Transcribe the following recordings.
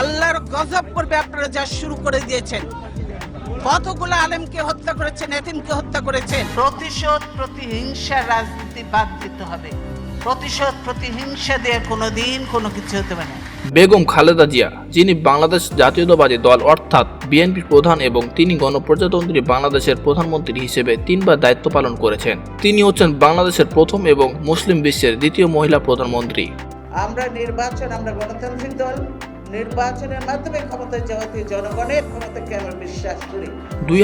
আল্লাহর গজব করবে আপনারা যা শুরু করে দিয়েছেন। কতগুলো আলেমকে হত্যা করেছেন এতিমকে হত্যা করেছেন? প্রতিশোধ প্রতিহিংসার রাজনীতি বাদ দিতে হবে। প্রতিশোধ প্রতিহিংসা দিয়ে কোনোদিন কোনো কিছু হতে পারে না। বেগম খালেদা জিয়া যিনি বাংলাদেশ জাতীয়তাবাদী দল অর্থাৎ বিএনপির প্রধান এবং তিনি গণপ্রজাতন্ত্রী বাংলাদেশের প্রধানমন্ত্রী হিসেবে তিনবার দায়িত্ব পালন করেছেন। তিনি হচ্ছেন বাংলাদেশের প্রথম এবং মুসলিম বিশ্বের দ্বিতীয় মহিলা প্রধানমন্ত্রী। আমরা নির্বাচন আমরা গণতান্ত্রিক দল নির্বাচনের মাধ্যমে ক্ষমতায় যাওয়াতে জনগণের ক্ষমতাকে আমরা বিশ্বাস করি? দুই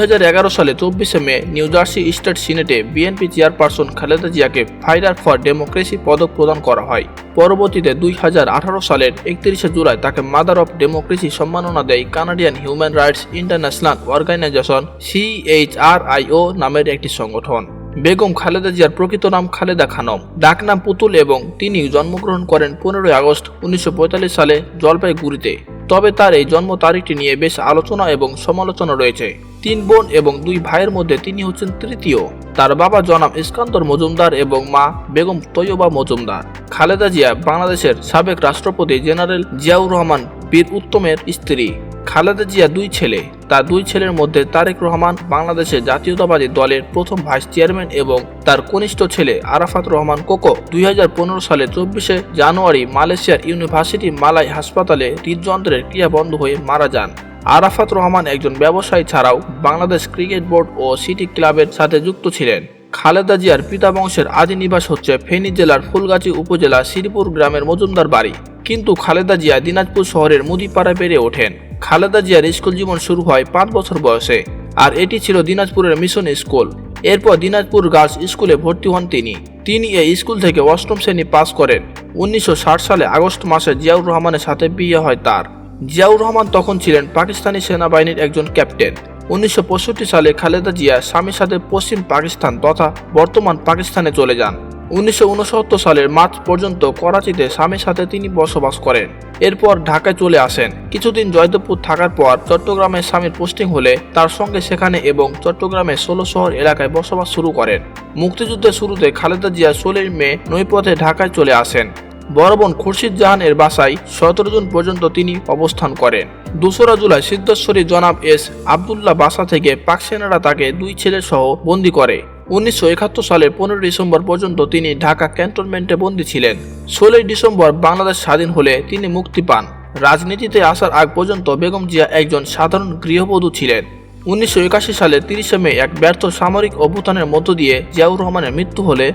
সালে চব্বিশে মে, নিউ জার্সি স্টেট সিনেটে বিএনপি চেয়ারপারসন খালেদা জিয়াকে ফাইটার ফর ডেমোক্রেসি পদক প্রদান করা হয়। পরবর্তীতে দুই হাজার আঠারো সালের একত্রিশে জুলাই তাকে মাদার অফ ডেমোক্রেসি সম্মাননা দেয় Canadian human rights international organisation CHRIO নামের একটি সংগঠন। বেগম খালেদা জিয়ার প্রকৃত নাম খালেদা খানম। ডাকনাম পুতুল এবং তিনি জন্মগ্রহণ করেন পনেরোই আগস্ট উনিশশো পঁয়তাল্লিশ সালে জলপাইগুড়িতে। তবে তার এই জন্ম তারিখটি নিয়ে বেশ আলোচনা এবং সমালোচনা রয়েছে। তিন বোন এবং দুই ভাইয়ের মধ্যে তিনি হচ্ছেন তৃতীয়। তার বাবা জনাব ইস্কান্দর মজুমদার এবং মা বেগম তৈয়বা মজুমদার। খালেদা জিয়া বাংলাদেশের সাবেক রাষ্ট্রপতি জেনারেল জিয়াউর রহমান বীর উত্তমের স্ত্রী। খালেদা জিয়া দুই ছেলে। তার দুই ছেলের মধ্যে তারেক রহমান বাংলাদেশের জাতীয়তাবাদী দলের প্রথম ভাইস চেয়ারম্যান এবং তার কনিষ্ঠ ছেলে আরাফাত রহমান কোকো দুই হাজার পনেরো সালে চব্বিশে জানুয়ারি মালয়েশিয়ার ইউনিভার্সিটি মালাই হাসপাতালে হৃদযন্ত্রের ক্রিয়া বন্ধ হয়ে মারা যান। আরাফাত রহমান একজন ব্যবসায়ী ছাড়াও বাংলাদেশ ক্রিকেট বোর্ড ও সিটি ক্লাবের সাথে যুক্ত ছিলেন। খালেদা জিয়ার পিতা বংশের আদি নিবাস হচ্ছে ফেনী জেলার ফুলগাছি উপজেলা শ্রীপুর গ্রামের মজুমদার বাড়ি। কিন্তু খালেদা জিয়া দিনাজপুর শহরের মুদিপাড়ায় বেড়ে ওঠেন। খালেদা জিয়ার স্কুল জীবন শুরু হয় পাঁচ বছর বয়সে, আর এটি ছিল দিনাজপুরের মিশন স্কুল। এরপর দিনাজপুর গার্লস স্কুলে ভর্তি হন তিনি। তিনি এই স্কুল থেকে অষ্টম শ্রেণি পাস করেন। উনিশশো ষাট সালে আগস্ট মাসে জিয়াউর রহমানের সাথে বিয়ে হয় তার। জিয়াউর রহমান তখন ছিলেন পাকিস্তানি সেনাবাহিনীর একজন ক্যাপ্টেন। উনিশশো পঁয়ষট্টি সালে খালেদা জিয়া স্বামীর সাথে পশ্চিম পাকিস্তান তথা বর্তমান পাকিস্তানে চলে যান। উনিশশো উনসত্তর সালের মার্চ পর্যন্ত করাচিতে স্বামীর সাথে তিনি বসবাস করেন। এরপর ঢাকায় চলে আসেন। কিছুদিন জয়দেবপুর থাকার পর চট্টগ্রামে স্বামীর পোস্টিং হলে তার সঙ্গে সেখানে এবং চট্টগ্রামের ষোলো শহর এলাকায় বসবাস শুরু করেন। মুক্তিযুদ্ধের শুরুতে খালেদা জিয়া ষোলোই মে নৈপথে ঢাকায় চলে আসেন। বড় বোন খুরশিদ জাহানের বাসায় সতেরো জুন পর্যন্ত তিনি অবস্থান করেন। দোসরা জুলাই সিদ্ধেশ্বরী জনাব এস আবদুল্লাহ বাসা থেকে পাক সেনারা তাকে দুই ছেলে সহ বন্দী করে। উনিশশো একাত্তর সালের পনেরো ডিসেম্বর পর্যন্ত তিনি ঢাকা ক্যান্টনমেন্টে বন্দী ছিলেন। ষোলোই ডিসেম্বর বাংলাদেশ স্বাধীন হলে তিনি মুক্তি পান। রাজনীতিতে আসার আগ পর্যন্ত বেগম জিয়া একজন সাধারণ গৃহবধূ ছিলেন। উনিশশো একাশি সালের তিরিশে মে এক ব্যর্থ সামরিক অভ্যুত্থানের মধ্য দিয়ে জিয়াউর রহমানের মৃত্যু হলে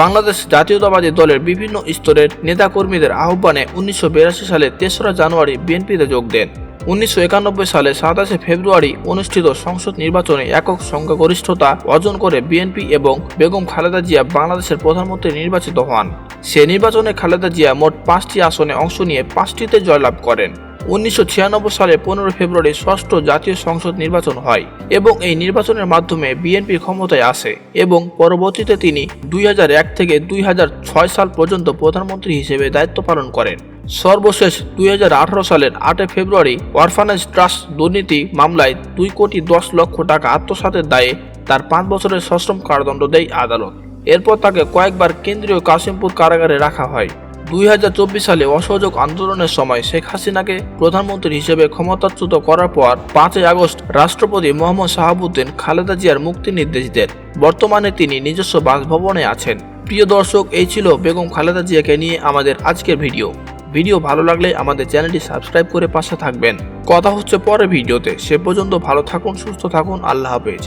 বাংলাদেশ জাতীয়তাবাদী দলের বিভিন্ন স্তরের নেতাকর্মীদের আহ্বানে উনিশশো বিরাশি সালে তেসরা জানুয়ারি বিএনপিতে যোগ দেন। উনিশশো একানব্বই সালে সাতাশে ফেব্রুয়ারি অনুষ্ঠিত সংসদ নির্বাচনে একক সংখ্যাগরিষ্ঠতা অর্জন করে বিএনপি এবং বেগম খালেদা জিয়া বাংলাদেশের প্রধানমন্ত্রী নির্বাচিত হন। সে নির্বাচনে খালেদা জিয়া মোট পাঁচটি আসনে অংশ নিয়ে পাঁচটিতে জয়লাভ করেন। উনিশশো ছিয়ানব্বই সালে পনেরো ফেব্রুয়ারি ষষ্ঠ জাতীয় সংসদ নির্বাচন হয় এবং এই নির্বাচনের মাধ্যমে বিএনপি ক্ষমতায় আসে এবং পরবর্তীতে তিনি দুই হাজার এক থেকে দুই হাজার ছয় সাল পর্যন্ত প্রধানমন্ত্রী হিসেবে দায়িত্ব পালন করেন। সর্বশেষ দুই হাজার আঠারো সালের আটই ফেব্রুয়ারি অরফানেজ ট্রাস্ট দুর্নীতি মামলায় দুই কোটি দশ লক্ষ টাকা আত্মসাতের দায়ে তার পাঁচ বছরের সশ্রম কারাদণ্ড দেয় আদালত। এরপর তাকে কয়েকবার কেন্দ্রীয় কাশিমপুর কারাগারে রাখা হয়। দুই হাজার চব্বিশ সালে অসহযোগ আন্দোলনের সময় শেখ হাসিনাকে প্রধানমন্ত্রী হিসেবে ক্ষমতাচ্যুত করার পর পাঁচই আগস্ট রাষ্ট্রপতি মোহাম্মদ শাহাবুদ্দিন খালেদা জিয়ার মুক্তি নির্দেশ দেন। বর্তমানে তিনি নিজস্ব বাসভবনে আছেন। প্রিয় দর্শক, এই ছিল বেগম খালেদা জিয়াকে নিয়ে আমাদের আজকের ভিডিও। ভিডিও ভালো লাগলে আমাদের চ্যানেলটি সাবস্ক্রাইব করে পাশে থাকবেন। কথা হচ্ছে পরে ভিডিওতে। সে পর্যন্ত ভালো থাকুন, সুস্থ থাকুন। আল্লাহ হাফেজ।